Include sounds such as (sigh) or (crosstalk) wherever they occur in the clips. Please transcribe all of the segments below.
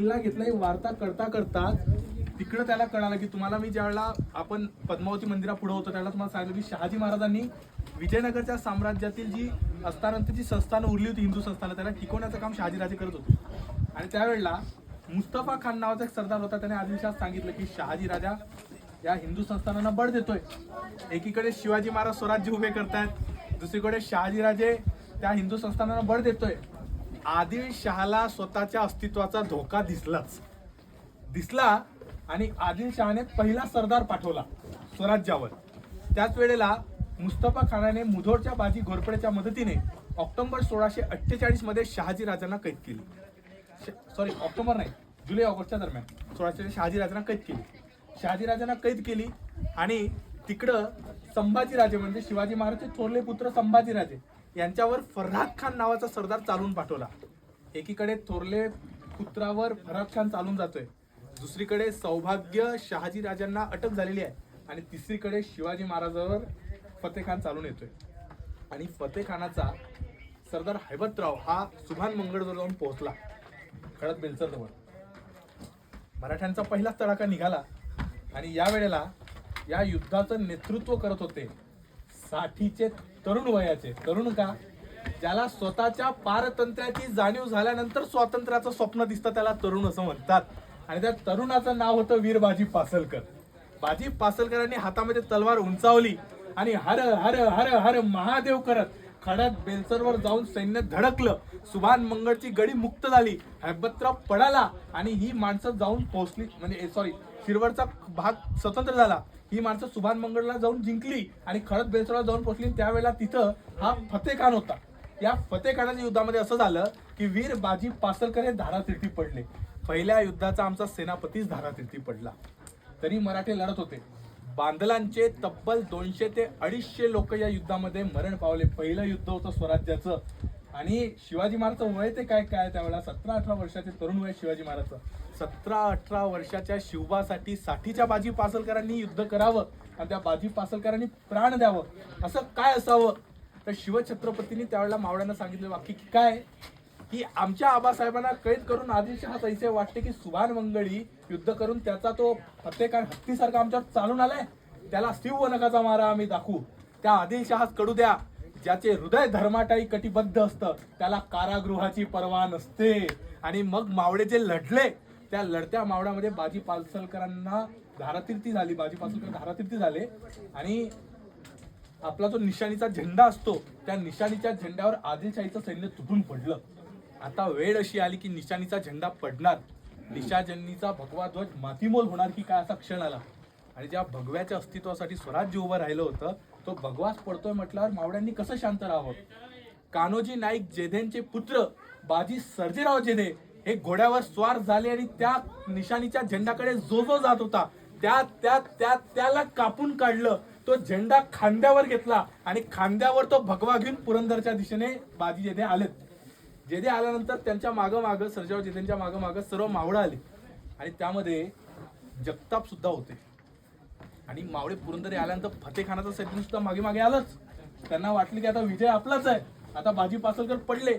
किल्ला घेतला ही वार्ता करता करता तिकडं त्याला कळालं की तुम्हाला मी ज्यावेळेला आपण पद्मावती मंदिरा पुढे होतो त्यावेळेला तुम्हाला सांगितलं की शहाजी महाराजांनी विजयनगरच्या साम्राज्यातील जी असतानंतरची संस्थानं उरली होती हिंदू संस्थानं त्याला टिकवण्याचं काम शहाजीराजे करत होते. आणि त्यावेळेला मुस्तफा खान नावाचा एक सरदार होता त्याने आदिलशाह सांगितलं की शहाजी राजा या हिंदू संस्थानांना बळ देतोय. एकीकडे शिवाजी महाराज स्वराज्य उभे करतायत दुसरीकडे शहाजीराजे त्या हिंदू संस्थानांना बळ देतोय. आदिलशहाला स्वतःच्या अस्तित्वाचा धोका दिसलाच. दिसला आणि आदिलशहाने पहिला सरदार पाठवला स्वराज्यावर. त्याच वेळेला मुस्तफा खानाने मुधोरच्या बाजी घोरपडेच्या मदतीने ऑक्टोबर सोळाशे अठ्ठेचाळीसमध्ये शहाजी राजांना कैद केली. सॉरी ऑक्टोबर नाही जुलै ऑगस्टच्या दरम्यान सोळाशे शहाजी राजांना कैद केली. शहाजी राजांना कैद केली आणि तिकडं संभाजीराजे म्हणजे शिवाजी महाराजचे थोरले पुत्र संभाजीराजे यांच्यावर फरहाद खान नावाचा सरदार चालून पाठवला. एकीकडे थोरले पुत्रावर फरहाद खान चालून जातोय. दुसरीकडे सौभाग्य शहाजी राजांना अटक झालेली आहे. आणि तिसरीकडे शिवाजी महाराजावर फतेह खान चालून येतोय. आणि फतेह खानाचा सरदार हैबतराव हा सुभान मंगळजवळ जाऊन पोहोचला. खळद बेलसरजवळ. मराठ्यांचा पहिलाच तडाखा निघाला. आणि या वेळेला या युद्धाचं नेतृत्व करत होते साठीचे तरुण वयाचे. तरुण का? ज्याला स्वतःच्या पारतंत्र्याची जाणीव झाल्यानंतर स्वातंत्र्याचं स्वप्न दिसतं त्याला तरुण असं म्हणतात. आणि त्या तरुणाचं नाव होतं वीर बाजी पासलकर. बाजी पासलकरांनी हातामध्ये तलवार उंचावली आणि हर हर हर हर महादेव करत खडक बेलसरवर जाऊन सैन्य धडकलं. सुभान मंगळची गडी मुक्त झाली. हैबतराव पडाला आणि ही माणसं जाऊन पोहोचली. म्हणजे सॉरी शिरवरचा भाग स्वतंत्र झाला. ही माणसं सुभान मंगळला जाऊन जिंकली आणि खडक बेसरला जाऊन पोहोचली त्यावेळेला तिथं हा फतेह खान होता. या फतेह खानाच्या युद्धामध्ये असं झालं की वीर बाजी पासलकर हे धारातीर्थी पडले. पहिल्या युद्धाचा आमचा सेनापतीच धारातीर्थी पडला. तरी मराठे लढत होते. बांदलांचे तब्बल दोनशे ते अडीचशे लोक या युद्धामध्ये मरण पावले. पहिलं युद्ध होतं स्वराज्याचं. आणि शिवाजी महाराजचं वय ते काय काय त्यावेळेला? सतरा अठरा वर्षाचे तरुण वय शिवाजी महाराजचं. सतरा अठरा वर्षाच्या शिवबासाठी साठीच्या बाजी पासलकरांनी युद्ध करावं आणि त्या बाजी पासलकरांनी प्राण द्यावं. असं काय असावं? तर शिवछत्रपतींनी त्यावेळेला मावळ्यांना सांगितलं वाक्य की काय? की आमच्या आबासाहेबांना कैद करून आदिलशहा तैसे वाटते की सुभान मंगळी युद्ध करून त्याचा तो फतेखान हत्तीसारखा आमच्यावर चालून आलाय. त्याला शिव नकाचा मारा आम्ही दाखवू. त्या आदिलशहाच कडू द्या. ज्याचे हृदय धर्माटाई कटिबद्ध असतं त्याला कारागृहाची पर्वा नसते. आणि मग मावळे जे लढले त्या लढत्या मावळ्यामध्ये बाजी पालसलकरांना धारातीर्थी झाली बाजी पालसलकर धारातीर्थी झाले. आणि आपला जो निशाणीचा झेंडा असतो त्या निशाणीच्या झेंड्यावर आदिलशाहीचं सैन्य तुटून पडलं. आता वेळ अशी आली की निशाणीचा झेंडा पडणार. निशाजनीचा भगवा ध्वज मातीमोल होणार की काय असा क्षण आला. आणि ज्या भगव्याच्या अस्तित्वासाठी स्वराज्य उभं राहिलं होतं तो भगवास पडतोय म्हटल्यावर मावळ्यांनी कसं शांत राहावं? कान्होजी नाईक जेधेंचे पुत्र बाजी सर्जेराव जेधे हे घोड्यावर स्वार झाले आणि त्या निशाणीच्या झेंडाकडे जो जो जात होता. त्या त्या त्या त्याला कापून काढलं. तो झेंडा खांद्यावर घेतला आणि खांद्यावर तो भगवा घेऊन पुरंदरच्या दिशेने बाजी जेधे आलेत. जेधे आल्यानंतर त्यांच्या मागं मागं सर्जेराव जेधेंच्या मागं मागं सर्व मावळं आले. आणि त्यामध्ये जगताप सुद्धा होते. आणि मावळे पुरंदरे आल्यानंतर फतेखानाचं सैन्य सुद्धा मागे मागे आलंच. त्यांना वाटलं की आता विजय आपलाच आहे. आता बाजी पासलकर पडले.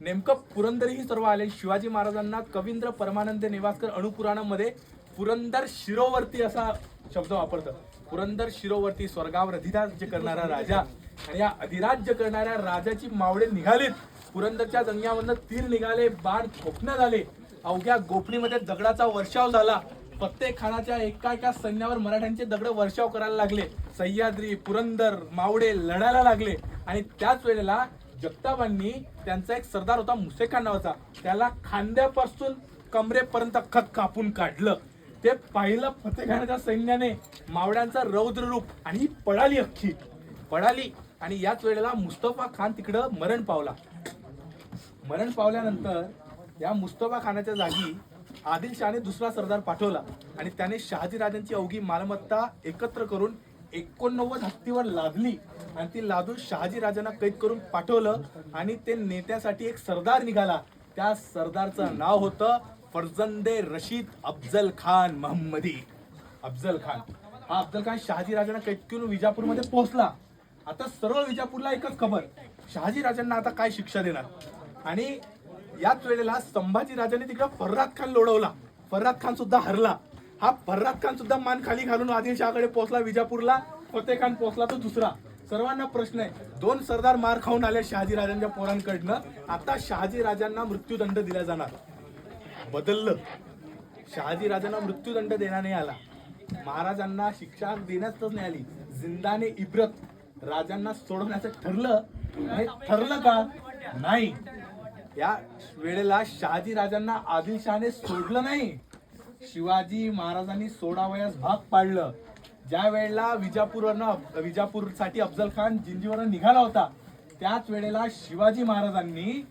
नेमकं पुरंदरी ही सर्व आले. शिवाजी महाराजांना कवींद्र परमानंद नेवासकर अणुपुराणामध्ये पुरंदर शिरोवर्ती असा शब्द वापरतात. पुरंदर शिरोवर्ती स्वर्गावर अधिराज्य करणारा राजा आणि या अधिराज्य करणाऱ्या राजाची मावळे निघालीत. पुरंदरच्या जंग्यामधनं तीर निघाले बाण खोपण्यात आले. अवघ्या गोपणीमध्ये दगडाचा वर्षाव झाला. प्रत्येक खानाच्या एका एका सैन्यावर मराठ्यांचे दगड वर्षाव करायला लागले. सह्याद्री पुरंदर मावडे लढायला लागले. आणि त्याच वेळेला जगताबांनी त्यांचा एक सरदार होता मुसेखान नावाचा. त्याला खांद्यापासून कमरेपर्यंत खत कापून काढलं. ते पाहिलं फतेखानाच्या सैन्याने मावड्यांचा रौद्र रूप आणि ही पळाली अख्खी. पळाली आणि याच वेळेला मुस्तफा खान तिकडं मरण पावला. मरण पावल्यानंतर या मुस्तफा खानाच्या जागी आदिलशहाने दुसरा सरदार पाठवला आणि त्याने शहाजी राजांची अवघी मालमत्ता एकत्र करून एकोणनव्वद हत्तीवर लादली आणि ती लादून शहाजी राजांना कैद करून पाठवलं आणि ते नेत्यासाठी एक सरदार निघाला. त्या सरदारचं नाव होतं फर्जंदे रशीद अफजल खान महम्मदी अफजल खान. हा अफजल खान शहाजी राजांना कैद करून विजापूरमध्ये पोहोचला. आता सरळ विजापूरला एकच खबर. शहाजी राजांना आता काय शिक्षा देणार? आणि याच वेळेला संभाजी राजाने तिकडे फर्राद खान लोडवला फर्राद खान सुद्धा हरला. हा फर्राद खान सुद्धा मान खाली घालून आदिलशहाकडे पोहोचला विजापूरला. फतेह खान पोहोचला तो दुसरा. सर्वांना प्रश्न आहे दोन सरदार मार खाऊन आले शहाजी राजांच्या पोरांकडनं. आता शहाजी राजांना मृत्यूदंड दिला जाणार. बदललं. शहाजी राजांना मृत्यूदंड देण्यात नाही आला. महाराजांना शिक्षा देण्यातच नाही आली. जिंदाने इब्रत राजांना सोडवण्याचं ठरलं. हे ठरलं का? नाही. या वेळेला शहाजी राजांना आदिलशहाने सोडलं नाही. शिवाजी महाराजांनी सोडावयास भाग पाडलं. ज्या वेळेला विजापूरवरनं विजापूरसाठी अफजल खान जिंजीवरनं निघाला होता त्याच वेळेला शिवाजी महाराजांनी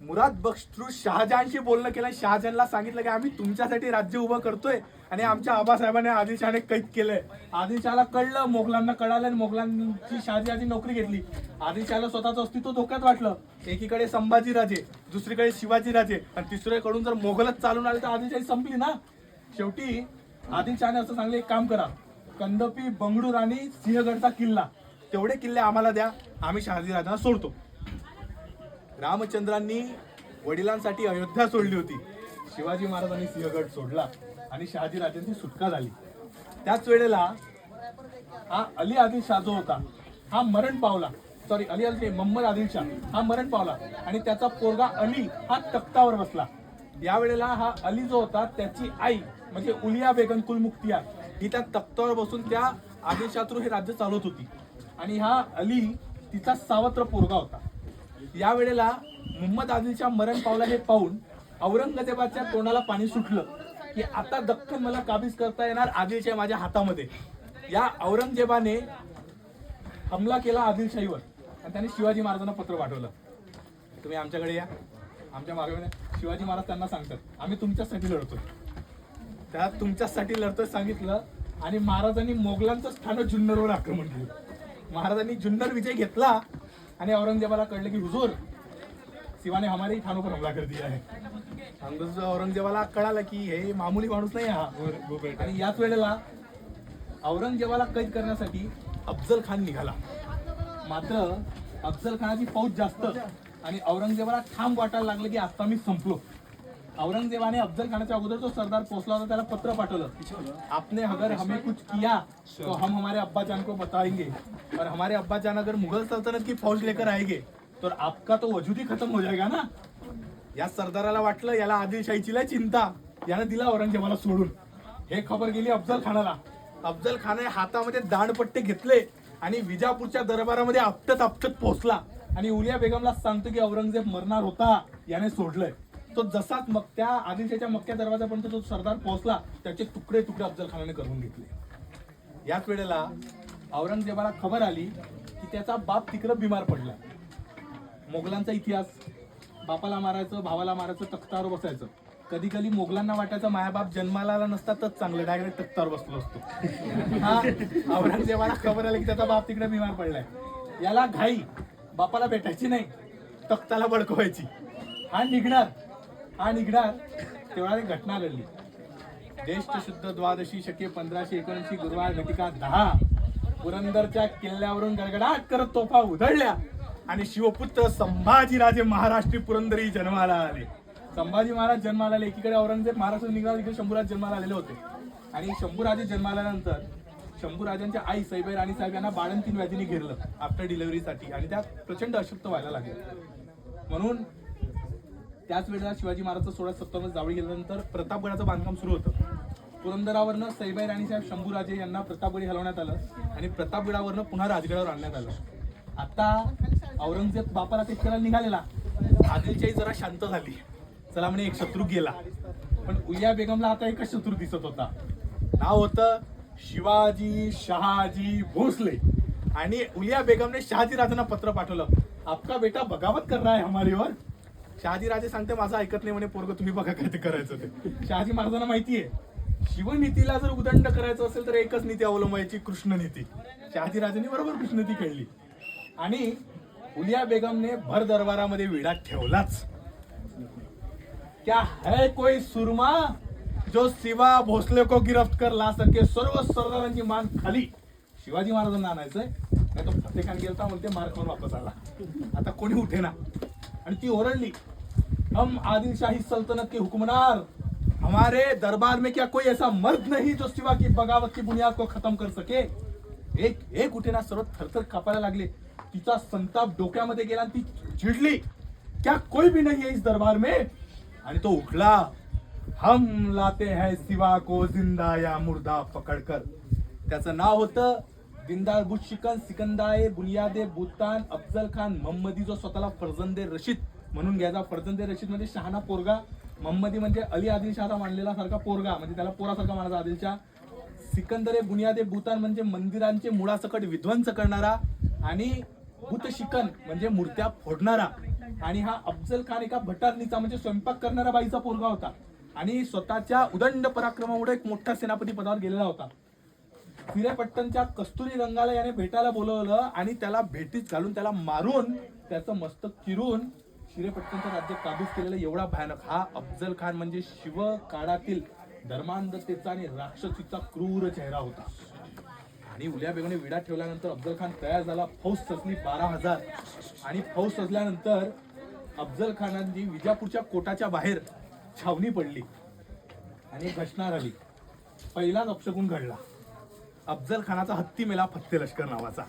मुराद बक्षू शहाजहानशी बोलणं केलं. शहाजहानला सांगितलं की आम्ही तुमच्यासाठी राज्य उभं करतोय. आणि आमच्या आबासाहेबांनी आदिलशहाने कैद केलंय. आदिलशहाला कळलं मोगलांना कळालं आणि मोगलांची शहाजहाची नोकरी घेतली. आदिलशहाला स्वतःचं अस्तित्व धोक्यात वाटलं. एकीकडे संभाजीराजे दुसरीकडे शिवाजीराजे आणि तिसरीकडून जर मोगलच चालून आले तर आदिलशाही संपली ना? शेवटी आदिलशहाने असं सांगले एक काम करा. कंदपी बंगळूर आणि सिंहगडचा किल्ला. तेवढे किल्ले आम्हाला द्या. आम्ही शहाजीराजांना सोडतो. रामचंद्रांनी वडिलांसाठी अयोध्या सोडली होती. शिवाजी महाराजांनी सिंहगड सोडला. आणि शहाजी राजांची सुटका झाली. त्याच वेळेला हा अली आदिल शाह जो होता हा मरण पावला. सॉरी अली आदिल मोहम्मद आदिल शाह. हा मरण पावला. आणि त्याचा पोरगा अली हा तख्तावर बसला. या वेळेला हा अली जो होता त्याची आई म्हणजे उलिया बेगम कुलमुक्तिया ही त्या तख्तावर बसून त्या आदिलशात्रू हे राज्य चालवत होती. आणि हा अली तिचा सावत्र पोरगा होता. या वेळेला मोहम्मद आदिलच्या मरण पावला हे पाहून औरंगजेबाच्या तोंडाला पाणी सुटलं. की आता दख्खन मला काबीज करता येणार आदिलशाही माझ्या हातामध्ये. या औरंगजेबाने हमला केला आदिलशाहीवर. आणि त्याने शिवाजी महाराजांना पत्र पाठवलं. तुम्ही आमच्याकडे या. आमच्या मागे शिवाजी महाराज त्यांना सांगतात आम्ही तुमच्यासाठी लढतोय. त्या तुमच्यासाठी लढतोय सांगितलं आणि महाराजांनी मोगलांचं स्थान जुन्नरवर आक्रमण केलं. महाराजांनी जुन्नर विजय घेतला आणि औरंगजेबाला कळलं की हुजूर शिवाने हमारे थानों पर हमला कर दिया है। औरंगजेबाला कळालं की हे मामूली माणूस नाही हा. आणि याच वेळेला औरंगजेबाला कैद करण्यासाठी अफजल खान निघाला. मात्र अफजल खानाची फौज जास्त आणि औरंगजेबाला ठाम वाटायला लागलं की आता मी संपलो. औरंगजेबाने अफजल खानाच्या अगोदर जो सरदार पोहोचला होता त्याला पत्र पाठवलं. आपने अगर हमें कुछ किया तो हम हमारे अब्बा जान को बताएंगे. और हमारे अब्बा जान अगर मुगल सल्तनत की फौज लेकर आएंगे तो आपका तो वजूद ही खतम हो जाएगा ना? या सरदाराला वाटलं याला आदिलशाहीची लय चिंता. यानं दिला औरंगजेबाला सोडून. हे खबर गेली अफजल खानाला अफजल खानाने हातामध्ये दाणपट्टे घेतले आणि विजापूरच्या दरबारामध्ये आपटत आपटत पोहोचला. आणि उलिया बेगमला सांगतो की औरंगजेब मरणार होता याने सोडलंय. तो जसाच मग त्या आदिलशाहीच्या मक्क्या दरवाजापर्यंत तो सरदार पोहोचला त्याचे तुकडे तुकडे अफजल खानाने करून घेतले. याच वेळेला औरंगजेबाला खबर आली की त्याचा बाप तिकडं बिमार पडला. मोगलांचा इतिहास. बापाला मारायचं भावाला मारायचं तख्तावर बसायचं. कधी कधी मोगलांना वाटायचं मायाबाप जन्माला आला नसता तर चांगलं डायरेक्ट तख्तावर बसलो असतो. हा औरंगजेबाला खबर आली की त्याचा बाप तिकडे बिमार पडलाय. याला घाई. बापाला भेटायची नाही तख्ताला बडकवायची हा निघणार. हा निघणार. तेवढा घटना घडली. ज्येष्ठ शुद्ध द्वादशी शके पंधराशे एकोणऐंशी गुरुवार घटिका दहा. पुरंदरच्या किल्ल्यावरून गडगडाट करत तोफा उधळल्या. आणि शिवपुत्र संभाजीराजे महाराष्ट्री पुरंदरी जन्माला आले. संभाजी महाराज जन्माला आले. एकीकडे औरंगजेब महाराष्ट्र निघाला तिकडे शंभूराज जन्माला आलेले होते. आणि शंभूराजे जन्माला आल्यानंतर शंभूराजांच्या आई सैबाई राणी साहेब यांना बाळंतीन व्याधीने घेरलं आफ्टर डिलिव्हरीसाठी आणि त्या प्रचंड अशक्त व्हायला लागल्या म्हणून त्याच वेळेला शिवाजी महाराजचं सोळा सत्तावन्न जावळी गेल्यानंतर प्रतापगडाचं बांधकाम सुरू होतं. पुरंदरावरनं सईबाई राणीसाहेब शंभूराजे यांना प्रतापगडी हलवण्यात आलं आणि प्रतापगडावरनं पुन्हा राजगडावर आणण्यात आलं. आता औरंगजेब बापाला ते करायला निघालेला. आदिलशाही जरा शांत झाली. चला म्हणे एक शत्रू गेला. पण उया बेगमला आता एकच शत्रू दिसत होता. नाव होतं शिवाजी शहाजी भोसले. आणि उलिया बेगमने शहाजी राजांना पत्र पाठवलं. आपका बेटा बगावत कर रहा है हमारी शहाजी राजे सांगते माझं ऐकत नाही म्हणे पोरग तुम्ही बघा काय ते करायचं ते. शहाजी महाराजांना माहितीये शिवनीतीला जर उदंड करायचं असेल तर एकच नीती अवलंबायची कृष्ण नीती शहाजी राजांनी बरोबर कृष्ण नीती खेळली. आणि उलिया बेगमने भर दरबारामध्ये विडा ठेवलाच. क्या है कोई सुरमा जो शिवा भोसले को गिरफ्त कर ला सके? सर्व सरदारांची मान खाली. शिवाजी महाराजांना आणायचंय. नाही तो प्रत्येकाने गेलता म्हणते मार खाऊन वापस आला. आता कोणी उठेना. आणि ती ओरडली हम आदिलशाही सल्तनत के हुकुमनार हमारे दरबार में क्या कोई ऐसा मर्द नहीं जो शिवा की बगावत की बुनियाद को खत्म कर सके? एक एक उठेना सर्व थरथर कापायला लागले. तिचा संताप डोक्यामध्ये गेला आणि ती चिडली. क्या कोई भी नहीं है इस दरबार में. आणि तो उठला. हम लाते हैं सिवा को जिंदा या मुर्दा पकडकर. त्याचं नाव होतं दिनदार बुट शिकन सिकंदाए बुनियादे बुतान अफजल खान मोहम्मदी जो स्वतःला फर्जंदे रशीद म्हणून घ्यायचा. फर्जंदे रशीद म्हणजे शहाणा पोरगा. मोहम्मदी म्हणजे अली आदिल मानलेला सारखा पोरगा. म्हणजे त्याला पोरासारखा मानायचा आदिलच्या सिकंदरे बुनियादे भूतान म्हणजे मंदिरांचे मुळासकट विध्वंस करणारा आणि भूत शिकन म्हणजे मूर्त्या फोडणारा. आणि हा अफजल खान एका भटारणीचा म्हणजे स्वयंपाक करणारा बाईचा पोरगा होता. आणि स्वतःच्या उदंड पराक्रमामुळे एक मोठा सेनापती पदावर गेलेला होता. हिरेपट्टणच्या कस्तुरी रंगाला याने भेटायला बोलवलं आणि त्याला भेटीत घालून त्याला मारून त्याचं मस्तक चिरून शिरेपट्टणचं राज्य काबूज केलेलं एवढा भयानक हा अफजल खान म्हणजे शिव काळातील धर्मांधतेचा आणि राक्षसीचा क्रूर चेहरा होता. आणि उल्या बेगोने विडा ठेवल्यानंतर अफजल खान तयार झाला फौज सजली बारा हजार. आणि फौज सजल्यानंतर अफजल खानांनी विजापूरच्या कोटाच्या बाहेर छावणी पडली आणि घटना झाली पहिलाच अपशकून घडला. अफजल खानाचा हत्ती मेला फत्ते लष्कर नावाचा.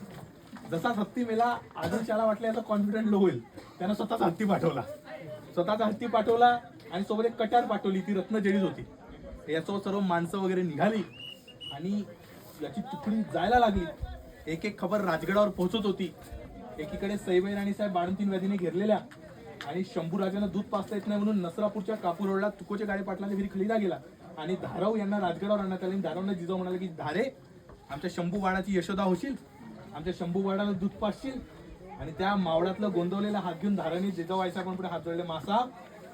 जसा हत्ती मेला आदिलशाला वाटलं याचा कॉन्फिडंट लो होईल. त्यानं स्वतःचा हत्ती पाठवला. स्वतःचा हत्ती पाठवला आणि सोबत एक कटार पाठवली. ती रत्नजडीच होती. याचं सर्व माणसं वगैरे निघाली आणि याची तुकडी जायला लागली. एक एक खबर राजगडावर पोहोचत होती. एकीकडे सैबाई राणी साहेब बाळंतीन व्याधीने घेरलेल्या आणि शंभू राजांना दूध पाचता येत नाही म्हणून नसरापूरच्या कापूर रोडला तुकोच्या गाडी पाटलाने घरी खलिदा गेला आणि धाराव यांना राजगडावर आणण्यात आले. आणि धारावनं जिजाऊ म्हणाले की धारे आमच्या शंभू बाळाची यशोदा होशील. आमच्या शंभू बाळाला दूध पाचशील आणि त्या मावळातलं गोंदवलेला हात घेऊन धाराने जिजाऊ आयसा पण पुढे हात जोडले. मासा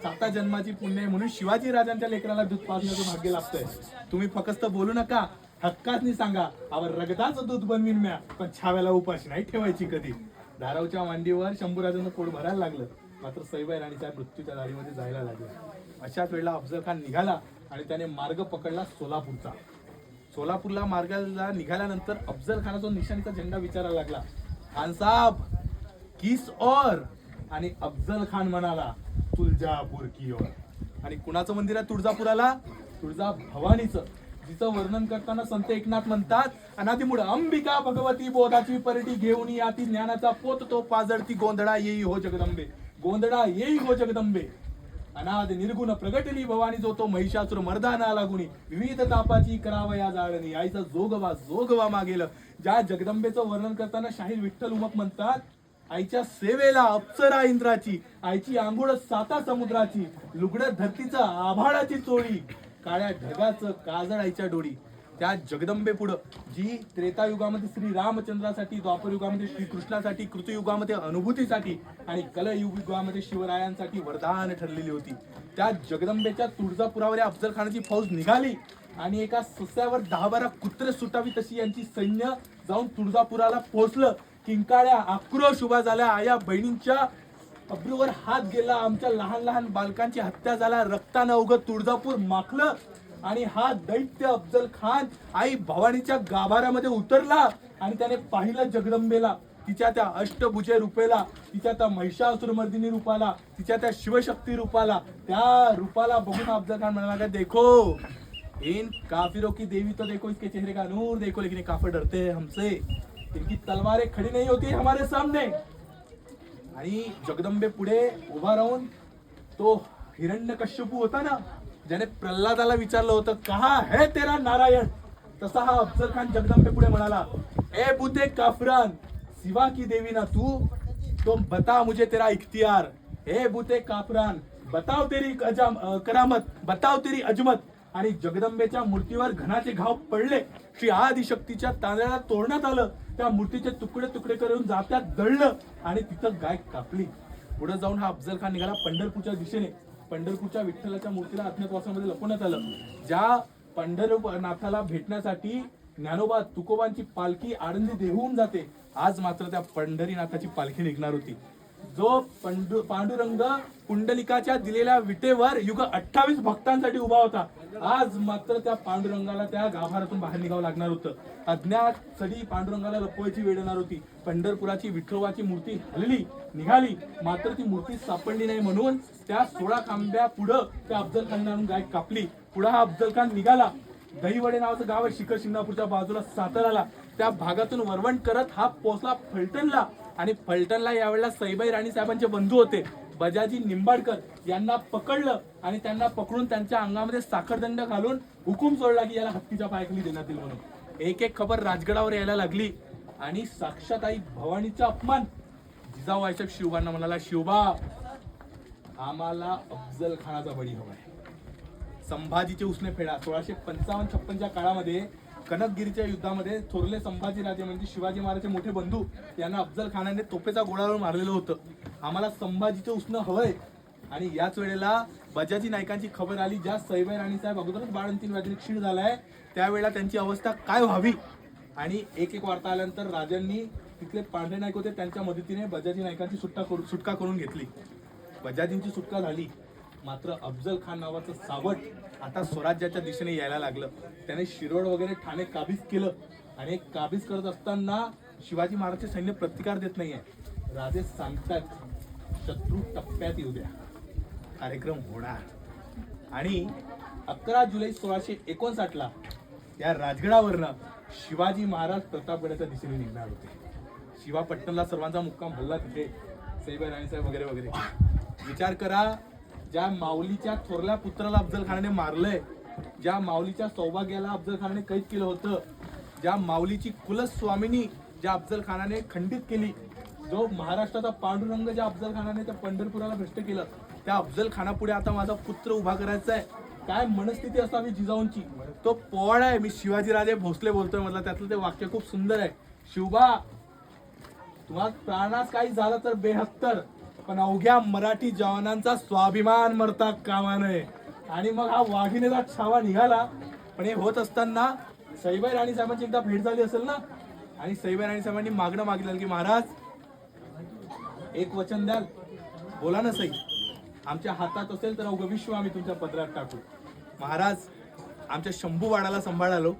साता जन्माची पुण्य आहे म्हणून शिवाजी राजांच्या लेकराला दूध पाजण्याचं भाग्य लागतंय तुम्ही फक्त बोलू नका हक्कातनी सांगा आवर रगताचं दूध बनवीन म्या. पण छाव्याला उपाशी नाही ठेवायची कधी. धारावच्या मांडीवर शंभूराजांचं पोट भरायला लागलं. मात्र सईबाई राणीच्या मृत्यूच्या दारीमध्ये जायला लागलं अशाच वेळेला अफजल खान निघाला आणि त्याने मार्ग पकडला सोलापूरचा. सोलापूरला मार्गाला निघाल्यानंतर अफजल खानाचा निशाणीचा झेंडा विचारायला लागला. खान साहेब किस और? आणि अफजल खान म्हणाला तुळजापूर की ओर आणि कुणाचं मंदिर आहे तुळजापुराला? तुळजा भवानीचं जिचं वर्णन करताना संत एकनाथ म्हणतात अनादिमुळे अंबिका भगवती बोधाची परडी घेऊन या ती ज्ञानाचा पोत तो पाजडती गोंधळा येई हो जगदंबे. गोंधळा येई हो जगदंबे. अनाद निर्गुण प्रगटली भवानी जो तो महिषासुर मर्दाना लागुनी विविध तापाची करावया जाळणी आईचा जोगवा जोगवा मागेल. ज्या जगदंबेचं वर्णन करताना शाहीर विठ्ठल उमप म्हणतात आईच्या सेवेला अप्सरा इंद्राची आईची आंघोळ साता समुद्राची लुगड धरतीचा आभाळाची चोळी काळ्या ढगाचं काजळ आईच्या डोळी. त्या जगदंबे पुढं जी त्रेतायुगामध्ये श्री रामचंद्रासाठी द्वापर युगामध्ये श्रीकृष्णासाठी कृतयुगामध्ये अनुभूतीसाठी आणि कलयुगामध्ये शिवरायांसाठी वरदान ठरलेली होती. त्या जगदंबेच्या तुळजापुरावर अफजल खानाची फौज निघाली आणि एका सस्यावर दहा बारा कुत्रे सुटावी तशी यांची सैन्य जाऊन तुळजापुराला पोहोचलं. किंकाळ्या आक्रोश उभा झाल्या आया बहिणींच्या अब्रूवर हात गेला. आमच्या लहान लहान बालकांची हत्या झाला. रक्तानं अवघं तुळजापूर माखलं आणि हा दैत्य अफजल खान आई भवानीच्या गाभाऱ्यामध्ये उतरला आणि त्याने पाहिलं जगदंबेला. तिच्या त्या अष्टभुजे रूपेला तिच्या त्या महिषासुरमर्दिनी रूपाला तिच्या त्या शिवशक्ती रूपाला त्या रूपाला बघून अफजल खान म्हणाला का देखो इन काफिरों की देवी तो देखो इसके चेहरे का नूर देखो लेकिन ये डरते हैं हमसे. इनकी तलवारें खड़ी नहीं होती हमारे सामने। आणि जगदंबे पुढे उभा राहून तो हिरण्य कश्यपू होता ना ज्याने प्रल्हादाला विचारलं होतं कहा है तेरा नारायण? तसा हा अफजल खान जगदंबे पुढे म्हणाला ए बुते काफरान सिवा की देवी ना तू? तो बता मुझे तेरा इख्तियार। हे बुते काफरान बताव तेरी अजाम करामत बताव तेरी अजमत। आणि जगदंबेच्या मूर्तीवर घनाचे घाव पडले. श्री आदिशक्तीच्या तांदळाला तोडण्यात आलं. त्या मूर्तीचे तुकडे तुकडे करून जात्यात दळलं आणि तिथं गाय कापली. पुढे जाऊन हा अफजल खान निघाला पंढरपूरच्या दिशेने. पंढरपूरच्या विठ्ठलाच्या मूर्तीला अज्ञातवासामध्ये लपवण्यात आलं. ज्या पंढरनाथाला भेटण्यासाठी ज्ञानोबा तुकोबांची पालखी आळंदी देहून जाते आज मात्र त्या पंढरीनाथाची पालखी निघणार होती. जो पंडू पांडुरंग कुंडलिकाच्या दिलेल्या विटेवर युग अठ्ठावीस भक्तांसाठी उभा होता. आज मात्र त्या पांडुरंगाला त्या गाभारातून बाहेर निघावं लागणार होतं. अज्ञात सडी पांडुरंगाला लपवायची वेळ येणार होती. पंढरपुराची विठोबाची मूर्ती हलली निघाली. मात्र ती मूर्ती सापडली नाही म्हणून त्या सोळा खांब्या पुढं त्या अफजल खान गाय कापली. पुढं हा अफजल खान निघाला. दहीवडे नावाचं गाव आहे शिखर शिंगणापूरच्या बाजूला साताराला. त्या भागातून वरवण करत हा पोचला फलटणला. आणि फलटणला यावेळेला सईबाई राणी साहेबांचे बंधू होते. बजाजी निंबाडकर यांना पकडलं आणि त्यांना पकडून त्यांच्या अंगामध्ये साखरदंड घालून हुकूम सोडला की याला हत्तीच्या पायखाली देण्यात येईल म्हणून. एक एक खबर राजगडावर यायला लागली. आणि साक्षात आई भवानीचा अपमान. जिजाऊ आयशक शिवबांना म्हणाला शिवबा आम्हाला अफजल खानाचा बळी हवाय. संभाजीचे उसने फेडा. सोळाशे पंचावन्न छप्पनच्या काळामध्ये कनकगिरीच्या युद्धामध्ये थोरले संभाजी राजे म्हणजे शिवाजी महाराजचे मोठे बंधू यांना अफजल खानाने तोफेचा गोळावर मारलेलं होतं. आम्हाला संभाजीचं उष्ण हवंय. आणि याच वेळेला बजाजी नायकांची खबर आली ज्या सैबाई राणी साहेब अगोदरच बाळंतीन व्याधीने क्षीण झालाय त्यावेळेला त्यांची अवस्था काय व्हावी? आणि एक एक वार्ता आल्यानंतर राजांनी तिथले पांढरे नाईक होते त्यांच्या मदतीने बजाजी नायकांची सुटका करून सुटका करून घेतली. बजाजींची सुटका झाली. मात्र अफजल खान नावाचं सावट आता स्वराज्याच्या दिशेने यायला लागलं. त्याने शिरोड वगैरे ठाणे काबीज केलं. आणि काबीज करत असताना शिवाजी महाराजचे सैन्य प्रतिकार देत नाहीये. राजे सांगतात शत्रू टप्प्यात येऊ द्या. कार्यक्रम होणार. आणि अकरा जुलै सोळाशे एकोणसाठला या राजगडावरनं शिवाजी महाराज प्रतापगडाच्या दिशेने निघणार होते. शिवापट्टणला सर्वांचा मुक्काम हल्ला तिथे. सईबाई राणीसाहेब वगैरे वगैरे. विचार करा ज्या माऊलीच्या थोरल्या पुत्राला अफजल खानाने मारलंय ज्या माऊलीच्या सौभाग्याला अफजल खानाने कैद केलं होतं ज्या माऊलीची कुलस्वामिनी ज्या अफजल खानाने खंडित केली जो महाराष्ट्राचा पांडुरंग ज्या अफजल खानाने त्या पंढरपुराला भ्रष्ट केलं त्या अफजल खानापुढे आता माझा पुत्र उभा करायचा आहे. काय मनस्थिती असावी जिजाऊंची? तो पोवाडा आहे. मी शिवाजीराजे भोसले बोलतोय म्हटलं त्यातलं ते वाक्य खूप सुंदर आहे. शिवबा तुम्हाला प्राणास काही झालं तर बेहत्तर. पण अवघ्या मराठी जवानांचा स्वाभिमान मरता कामा नये. आणि मग हा वाघिणीचा छावा निघाला. पण हे होत असताना सईबाई राणी साहेबांची एकदा भेट झाली असेल ना? आणि सईबाई राणी साहेबांनी मागणं मागितलं की महाराज एक वचन द्याल. बोला ना सई. आमच्या हातात असेल तर अवघं विश्व आम्ही तुमच्या पदरात टाकू. महाराज आमच्या शंभूवाडाला सांभाळालो.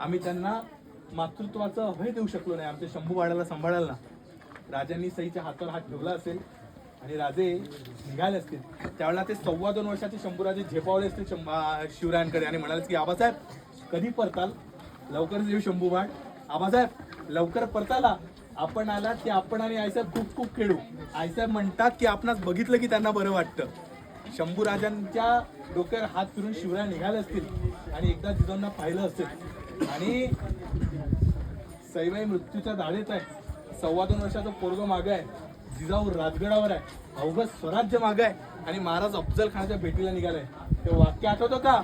आम्ही त्यांना मातृत्वाचं अभय देऊ शकलो नाही. आमच्या शंभूवाडाला सांभाळाल ना. राजांनी सईच्या हातावर हात ठेवला असेल. आणि राजे निघाले असतील. त्यावेळेला ते सव्वा दोन वर्षाचे शंभूराजे झेपावले असतील शिवरायांकडे. आणि म्हणाले की आबासाहेब कधी परताल? लवकरच येऊ शंभूबाड आबासाहेब लवकर परताला. आपण आला की आपण आणि आईसाहेब खूप खूप खेळू. आईसाहेब म्हणतात की आपणास बघितलं की त्यांना बरं वाटतं. शंभूराजांच्या डोक्यावर हात फिरून शिवराय निघाले असतील आणि एकदा जिजाऊंना पाहिलं असेल. आणि सईबाई मृत्यूच्या धाडेत आहे सव्वा दोन वर्षाचा पोरगो मागे आहे. जिजाऊ राजगडावर आहे. अवघड स्वराज्य माग आहे. आणि महाराज अफजल खानाच्या भेटीला निघालाय. ते वाक्य आठवतं का?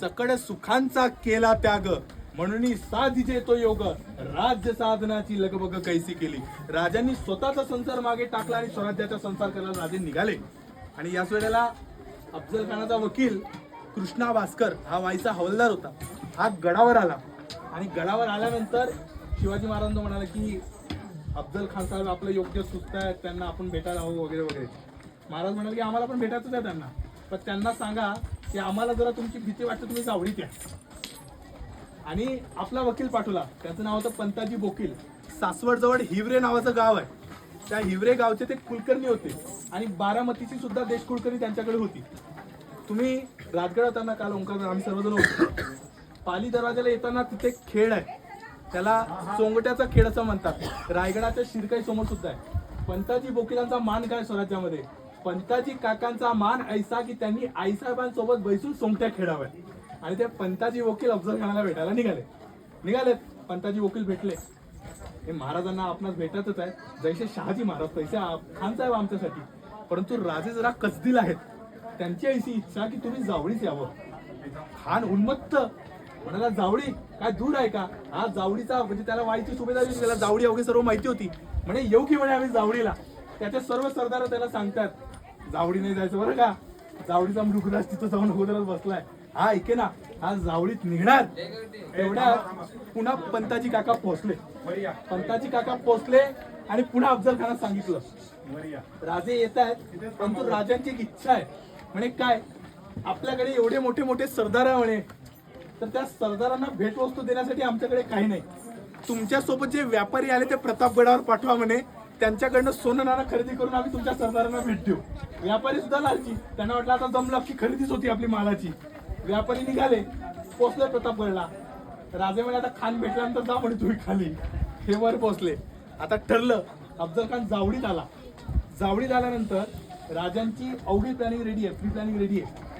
सकड सुखांचा केला त्याग. म्हणून साधीचे तो योग. राज्य साधनाची लगबग कैसी केली. राजांनी स्वतःचा संसार मागे टाकला आणि स्वराज्याचा संसार करायला राजे निघाले. आणि याच वेळेला अफजल खानाचा वकील कृष्णा भास्कर हा वाईचा हवलदार होता. हा गडावर आला. आणि गडावर आल्यानंतर शिवाजी महाराजांना म्हणाले की अफजल खान साहेब आपलं योग्य सुचत आहेत त्यांना आपण भेटायला हवं वगैरे वगैरे. महाराज म्हणाले की आम्हाला पण भेटायचंच आहे त्यांना. पण त्यांना सांगा की आम्हाला जरा तुमची भीती वाटते तुम्ही सावडीत या. आणि आपला वकील पाठवला. त्याचं नाव होतं पंताजी बोकील. सासवड जवळ हिवरे नावाचं गाव आहे. त्या हिवरे गावचे ते कुलकर्णी होते. आणि बारामतीची सुद्धा देश कुलकर्णी त्यांच्याकडे होती. तुम्ही राजगड येताना काल ओंकार आम्ही सर्वजण होतो. पाली दरवाजाला येताना तिथे खेळ आहे. त्याला चोंगट्याचा खेळ असं म्हणतात. रायगडाच्या शिरकाई समोर सुद्धा आहे. पंताजी बोकिलांचा मान काय स्वराज्यामध्ये? पंताजी काकांचा मान ऐसा की त्यांनी आईसाहेबांसोबत बैसून सोंगट्या खेळाव्या आणि ते पंताजी वकील अफजल खानाला भेटायला निघाले. निघालेत. पंताजी वकील भेटले. हे महाराजांना आपणास भेटतच आहे. जैसे शहाजी महाराज तैसे आप- खान साहेब आमच्यासाठी. परंतु राजे जरा कसदील आहेत. त्यांची अशी इच्छा की तुम्ही जावळीच यावं. खान उन्मत्त म्हणाला जावळी काय दूर आहे का? हा जावळीचा म्हणजे त्याला वाईची सुभेदारी त्याला जावळी अवघी सर्व माहिती होती. म्हणे येऊ की म्हणे आम्ही जावळीला. त्याचे सर्व सरदार त्याला सांगतात जावळी नाही जायचं बरं का? जावळीचा मृगराज तिथं जाऊन अगोदरच बसलाय. हा ऐके ना हा जावळीत निघणार. एवढ्या पुन्हा पंताजी काका पोहोचले. पंताजी काका पोहोचले आणि पुन्हा अफजल खाना सांगितलं. राजे येत आहेत परंतु राजांची एक इच्छा आहे. म्हणे काय? आपल्याकडे एवढे मोठे मोठे सरदार आहे म्हणे. तर त्या सरदारांना भेटवस्तू देण्यासाठी आमच्याकडे काही नाही. तुमच्यासोबत जे व्यापारी आले ते प्रतापगडावर पाठवा म्हणे. त्यांच्याकडनं सोनं नाणं खरेदी करून आम्ही तुमच्या सरदारांना भेट देऊ. व्यापारी सुद्धा लालची. त्यांना वाटलं आता जमलं की खरेदीच होती आपली मालाची. व्यापारी निघाले पोचले प्रतापगडला. राजे म्हणे आता खान भेटल्यानंतर जा म्हणे तुम्ही खाली. हे वर पोचले आता ठरलं अफजल खान जावडीत आला. जावडीत आल्यानंतर राजांची अवघी प्लॅनिंग रेडी आहे प्री प्लॅनिंग रेडी आहे.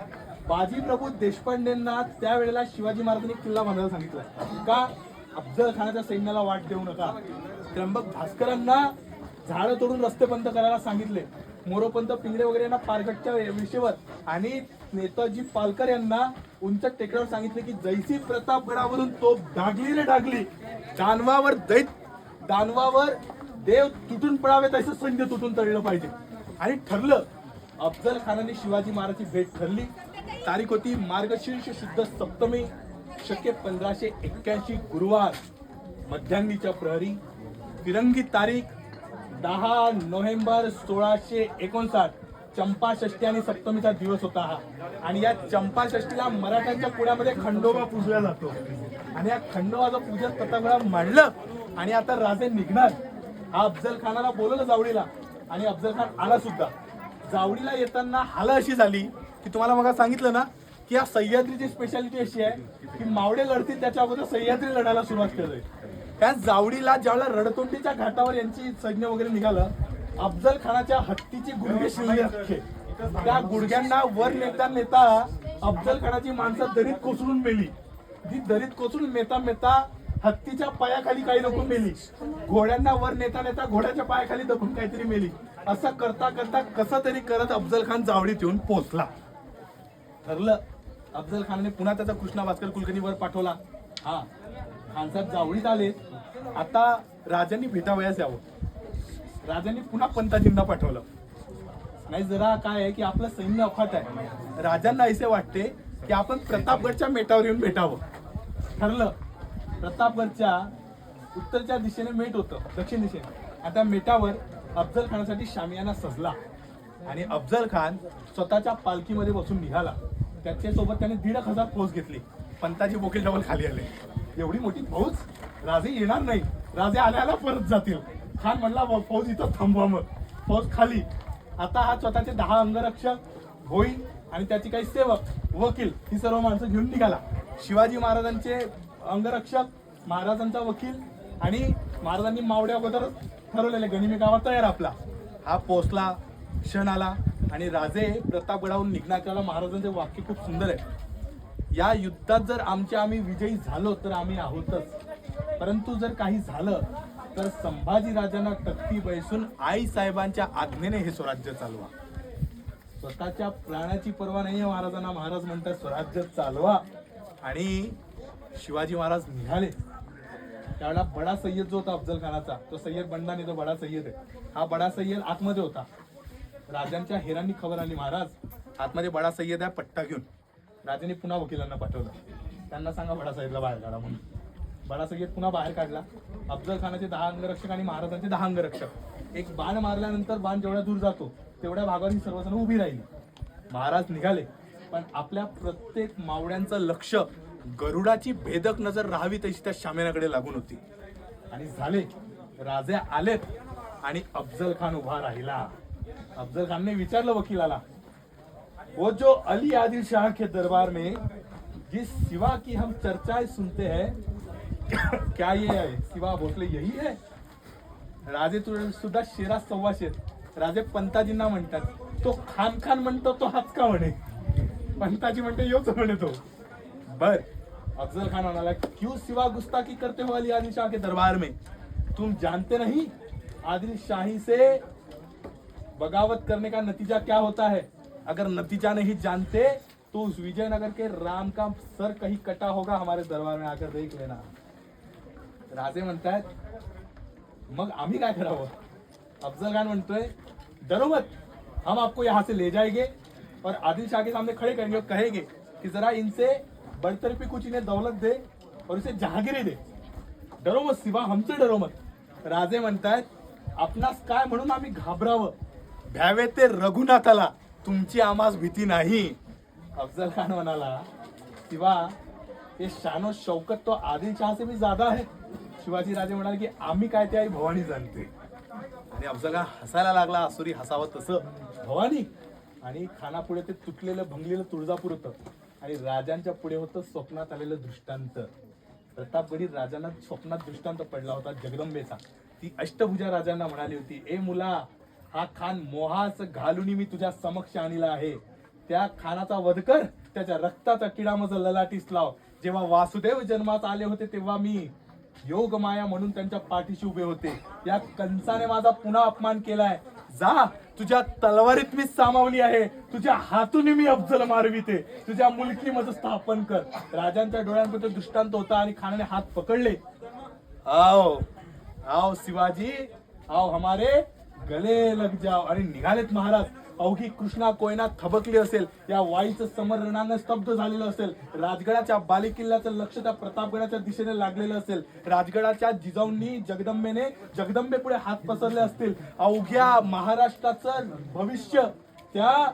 बाजी प्रभू देशपांडेंना त्यावेळेला शिवाजी महाराजांनी किल्ला बांधायला सांगितलं. का? अफजल खानाच्या सैन्याला वाट देऊ नका. त्र्यंबक भास्करांना झाडं तोडून रस्ते बंद करायला सांगितले. मोरोपंत पिंगळे वगैरे यांना पारगटच्या विषयवर. आणि नेताजी पालकर यांना उंच टेकड्यावर सांगितले की जैसी प्रतापगडावरून तो डागली रे डागली. दानवावर दैत दानवावर देव तुटून पडावे तसं सैन्य तुटून तळलं पाहिजे. आणि ठरलं अफजल खानाने शिवाजी महाराजची भेट ठरली. तारीख होती मार्गशीर्ष शुद्ध सप्तमी शक्य पंधराशे एक्क्याऐंशी गुरुवार मध्यान्नीच्या प्रहरी. तिरंगी तारीख दहा नोव्हेंबर सोळाशे एकोणसाठ. चंपाषष्टी आणि सप्तमीचा दिवस होता हा. आणि या चंपाषष्टीला मराठ्यांच्या पुण्यामध्ये खंडोबा पूजला जातो. आणि या खंडोबाचं पूजन प्रतापगडा मांडलं आणि आता राजे निघणार. हा अफजल खानाला बोलवलं जावडीला आणि अफजल खान आला सुद्धा. जावडीला येताना हाल अशी झाली की तुम्हाला मग सांगितलं ना की या सह्याद्रीची स्पेशालिटी अशी आहे की मावडे लढतील त्याच्या अगोदर सह्याद्री लढायला सुरुवात केली त्या जावडीला ज्यावेळेला रणतोंडीच्या घाटावर यांची सैन्य वगैरे निघालं अफजल खानाच्या हत्तीची गुडघे शिरले असते त्या गुडघ्यांना वर नेता नेता अफजल खानाची माणसं दरीत कोसळून मेली. ती दरीत कोसळून मेता मेता हत्तीच्या पायाखाली काही लोक मेली. घोड्यांना वर नेता नेता घोड्याच्या पायाखाली दबून काहीतरी मेली. असं करता करता कसं तरी करत अफजल खान जावडीत येऊन पोहोचला. ठरलं. अफजल खानने पुन्हा त्याचा कृष्णा भास्कर कुलकर्णीवर पाठवला. हा खानसाहेब जावळीत आले. आता राजांनी भेटावयास यावं. राजांनी पुन्हा पंताजींना पाठवलं. नाही जरा काय आहे की आपलं सैन्य अफाट आहे. राजांना असे वाटते की आपण प्रतापगडच्या मेटावर येऊन भेटावं. ठरलं. प्रतापगडच्या उत्तरच्या दिशेने मेट होतं दक्षिण दिशेने. आता मेटावर अफजल खानासाठी शामियाना सजला. आणि अफजल खान स्वतःच्या पालखीमध्ये बसून निघाला. त्याच्यासोबत त्याने दीड एक हजार फौज घेतली. पंताजी बोकील डबल खाली आले. एवढी मोठी फौज? राजे येणार नाही. राजे आल्याला परत जातील. खान म्हणला फौज इथं थांबवा मग फौज खाली. आता हा स्वतःचे दहा अंगरक्षक होई आणि त्याची काही सेवक वकील ही सर्व माणसं घेऊन निघाला. शिवाजी महाराजांचे अंगरक्षक महाराजांचा वकील आणि महाराजांनी मावड्या अगोदर ठरवलेले गनिमी गावात तयार आपला. हा पोचला क्षण आला आणि राजे प्रतापगडाहून निघण्याच्या महाराजांचे वाक्य खूप सुंदर आहे. या युद्धात जर आमच्या आम्ही विजयी झालो तर आम्ही आहोतच. परंतु जर काही झालं तर संभाजी राजांना बैसून आई साहेबांच्या आज्ञेने हे स्वराज्य चालवा. स्वतःच्या प्राणाची पर्वा नाहीये महाराजांना. महाराज म्हणतात स्वराज्य चालवा. आणि शिवाजी महाराज निघाले. त्यावेळेला बडा सय्यद जो होता अफजल खानाचा तो सय्यद बंडा नाही तो बडा सय्यद आहे. हा बडा सय्यद आतमध्ये होता. राजांच्या हेरांनी खबर आली महाराज आतमध्ये बडा सय्यद आहे पट्टा घेऊन. राजांनी पुन्हा वकिलांना पाठवलं. त्यांना सांगा बडा सय्यदला बाहेर काढा म्हणून. बडा सय्यद पुन्हा बाहेर काढला. अफजल खानाचे दहा अंगरक्षक आणि महाराजांचे दहा अंगरक्षक. एक बाण मारल्यानंतर बाण जेवढ्या दूर जातो तेवढ्या भागावर ही सर्वजण उभी राहिली. महाराज निघाले. पण आपल्या प्रत्येक मावड्यांचं लक्ष गरुडाची भेदक नजर राहावी तशी त्या शामेनाकडे लागून होती. आणि झाले राजे आलेत आणि अफजल खान उभा राहिला. अफजल खान ने विचारलं वकिलाला वो जो अली आदिल शाह के दरबार में जिस सिवा की हम चर्चाएं सुनते हैं (coughs) क्या ये सिवा भोसले यही है? राजे तुरे सुद्धा शेरा सव्वा शेर राजे पंताजींना म्हणतात तो खान खान म्हणतो तो हाच का म्हणे. पंताजी म्हणते योच म्हणे तो. बर. अफजल खान म्हणाला क्यों सिवा गुस्ताखी करते हो अली आदिल शाह के दरबार में? तुम जानते नहीं? आदिल शाही से बगावत करने का नतीजा क्या होता है? अगर नतीजा नहीं जानते तो उस विजयनगर के राम का सर कहीं कटा होगा हमारे दरबार में आकर देख लेना। राजे म्हणतायत मग आम्ही काय करावं? अफजल खान म्हणतोय दरोमत हम आपको यहाँ से ले जाएंगे और आदिल शाह के सामने खड़े करेंगे और कहेंगे कि जरा इनसे बढ़तरफी कुछ इन्हें दौलत दे और इसे जहागिरी दे। डरो मत सिवा हमसे डरो मत। राजे म्हणतायत आपणास काय म्हणून आम्ही घाबरावं? भ्यावे ते रघुनाथाला. तुमची आम्हास भीती नाही. अफजल खान म्हणाला शिवा ते शानो शौकत तो आदिलशहा से भी ज्यादा आहे शिवाजी राजे म्हणाले की आम्ही काय ते आई भवानी जाणते. आणि अफजल खान हसायला लागला असुरी हसावं तसं. भवानी आणि खानापुढे ते तुटलेलं भंगलेलं तुळजापूर होतं. आणि राजांच्या पुढे होतं स्वप्नात आलेलं दृष्टांत. प्रतापगडी राजांना स्वप्नात दृष्टांत पडला होता जगदंबेचा. ती अष्टभुजा राजांना म्हणाली होती ए मुला हा खान मोहास घालून मी तुझ्या समक्ष आणला आहे. त्या खानाचा वध कर त्याच्या रक्ताचा किडा माझा ललाटीस लाव. जेव्हा वासुदेव जन्मात आले होते तेव्हा मी योग माया म्हणून त्यांच्या पाठीशी उभे होते. या कंसाने माझा पुन्हा अपमान केलाय. जा तुझ्या तलवारीत मी सामावली आहे. तुझ्या हातून मी अफजल मारविते. तुझ्या मुलकी माझं स्थापन कर. राजांच्या डोळ्यांमध्ये दृष्टांत होता आणि खानाने हात पकडले. आओ आओ शिवाजी आओ हमारे गले लग जाओ. आणि निघालेत महाराज. अवघी कृष्णा कोयना थबकली असेल. या वाईचं समरणानं स्तब्ध झालेलं असेल. राजगडाच्या बालेकिल्ल्याचं लक्ष त्या प्रतापगडाच्या दिशेने लागलेलं असेल. राजगडाच्या जिजाऊंनी जगदंबेने जगदंबे पुढे हात पसरले असतील. अवघ्या महाराष्ट्राचं भविष्य. त्या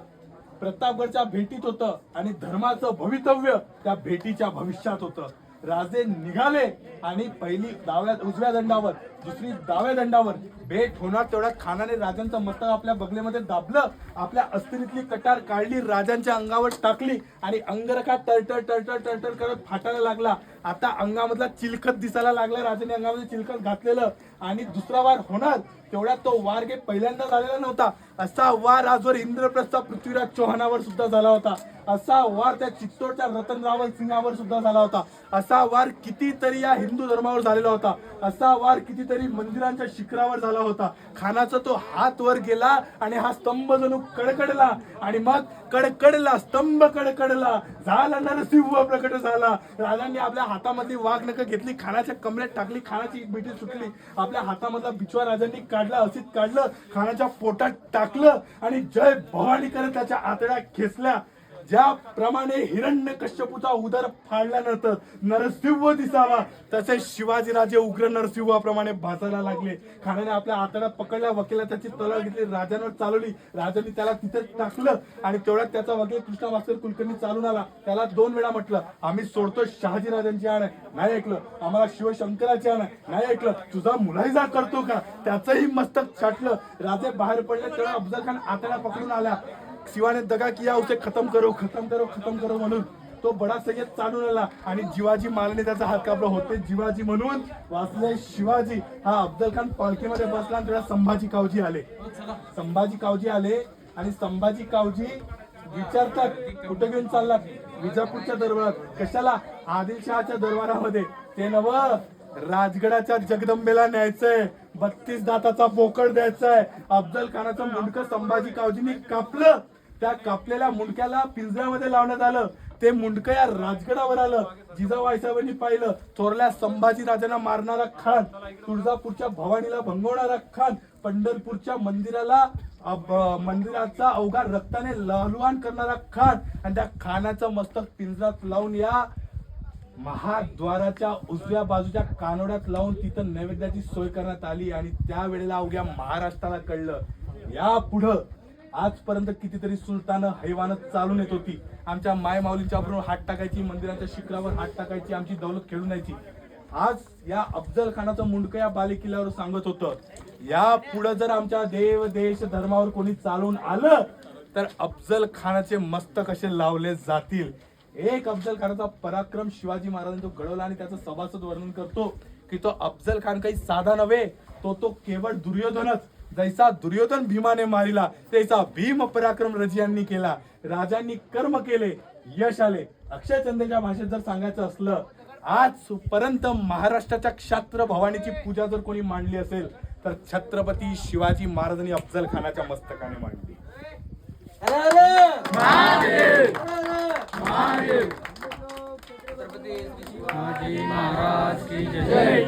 प्रतापगडच्या भेटीत होतं आणि धर्माचं भवितव्य त्या भेटीच्या भविष्यात होतं. राजे निघाले आणि पहिली डाव्या उजव्या दंडावर दुसरी डाव्या दंडावर भेट होणार तेवढ्या खानाने राजांचं मस्तक आपल्या बगलेमध्ये दाबलं. आपल्या अस्थिरीतली कटार काढली राजांच्या अंगावर टाकली आणि अंगरखा टळटळ टळटळ टळटळ करत फाटायला लागला. आता अंगामधला चिलखत दिसायला लागला राजाने अंगामध्ये चिलखत घातलेलं आणि दुसरा वार होणार तेवढ्यात तो वार काही पहिल्यांदा झालेला नव्हता. असा वार आजवर इंद्रप्रस्थ पृथ्वीराज चौहानावर सुद्धा झाला होता. असा वार त्या चित्तोडच्या रतन रावल सिंगावर सुद्धा झाला होता. असा वार कितीतरी या हिंदू धर्मावर झालेला होता. असा वार कितीतरी मंदिरांच्या शिखरावर झाला होता. खानाचा तो हात वर गेला आणि हा स्तंभ जणू कडकडला आणि मग कडकडला स्तंभ कडकडला. झाला नरसिंह प्रकट झाला. राजांनी आपल्या हातामध्ये वाघ नक घेतली खानाच्या कमरेत टाकली खानाची एक बिटी सुटली. आपल्या हातामधला बिचवा राजांनी काढला असित काढलं खानाच्या पोटात टाकलं आणि जय भवानी करत त्याच्या आतड्या खेचल्या. ज्याप्रमाणे हिरण्य कश्यपूचा उदर फाडल्यानंतर नरसिंह दिसावा तसे शिवाजीराजे उग्र नरसिंहाप्रमाणे भासायला लागले. खानाने आपल्या हाताला पकडल्या वकिला त्याची तलवार घेतली राजांवर चालवली. राजांनी त्याला तिथे टाकलं आणि तेवढ्यात त्याचा वकील कृष्णा भास्कर कुलकर्णी चालून आला. त्याला दोन वेळा म्हटलं आम्ही सोडतो शहाजी राजांची आण. नाही ऐकलं आम्हाला शिवशंकराची आण. नाही ऐकलं तुझा मुलाहिजा करतो का? त्याचंही मस्तक छाटलं. राजे बाहेर पडले तेव्हा अफजल खान आतड्या पकडून आल्या. शिवाने दगा किया उसे खतम करो खतम करो खतम करो म्हणून. तो बडा सय्यद चालून आला आणि जिवाजी मालने त्याचा हात कापला. होते जिवाजी म्हणून वाचले शिवाजी. हा अफजल खान पालखीमध्ये बसला आणि तेव्हा संभाजी कावजी आले. संभाजी कावजी आले आणि संभाजी कावजी विचारतात कुठे घेऊन चाललात? विजापूरच्या दरबारात. कशाला? आदिलशहाच्या दरबारामध्ये. ते नव राजगडाच्या जगदंबेला न्यायचंय. बत्तीस दाताचा बोकड द्यायचाय. अफजल खानाचं मुंडक संभाजी कावजींनी कापलं. त्या कापलेल्या मुंडक्याला पिंजऱ्यामध्ये लावण्यात आलं. ते मुंडकं या राजगडावर आलं. जिजाबाईसाहेबांनी पाहिलं. थोरल्या संभाजी राजांना मारणारा खान तुळजापूरच्या भवानीला भंगवणारा खान पंढरपूरच्या मंदिराला मंदिराचा अवघा रक्ताने लहलुहान करणारा खान आणि त्या खानाचं मस्तक पिंजरात लावून या महाद्वाराच्या उजव्या बाजूच्या कानोड्यात लावून तिथं नैवेद्याची सोय करण्यात आली आणि त्यावेळेला अवघ्या महाराष्ट्राला कळलं. या पुढं आजपर्यंत कितीतरी सुलतानं हैवानं चालून येत होती. आमच्या माय बरोबर हात टाकायची मंदिराच्या शिखरावर हात टाकायची आमची दौलत खेळून यायची आज या अफजल खानाचं मुंडकं या बालेकिल्ल्यावर सांगत होतं या पुढं जर आमच्या देव देश धर्मावर कोणी चालून आलं तर अफजल खानाचे मस्तक असे लावले जातील. एक अफजल खानाचा पराक्रम शिवाजी महाराजांनी तो घडवला आणि त्याचं सभासद वर्णन करतो की तो अफजल खान काही साधा नव्हे तो तो केवळ दुर्योधनच. जैसा दुर्योधन भीमाने मारिला तैसा भीम पराक्रम रजियांनी केला. राजांनी कर्म केले यश आले. अक्षय चंद्राच्या भाषेत जर सांगायचं असलं आजपर्यंत महाराष्ट्राच्या क्षात्र भवानीची पूजा जर कोणी मांडली असेल तर छत्रपती शिवाजी महाराजांनी अफजल खानाच्या मस्तकाने मांडली. छत्रपती शिवाजी महाराज की जय!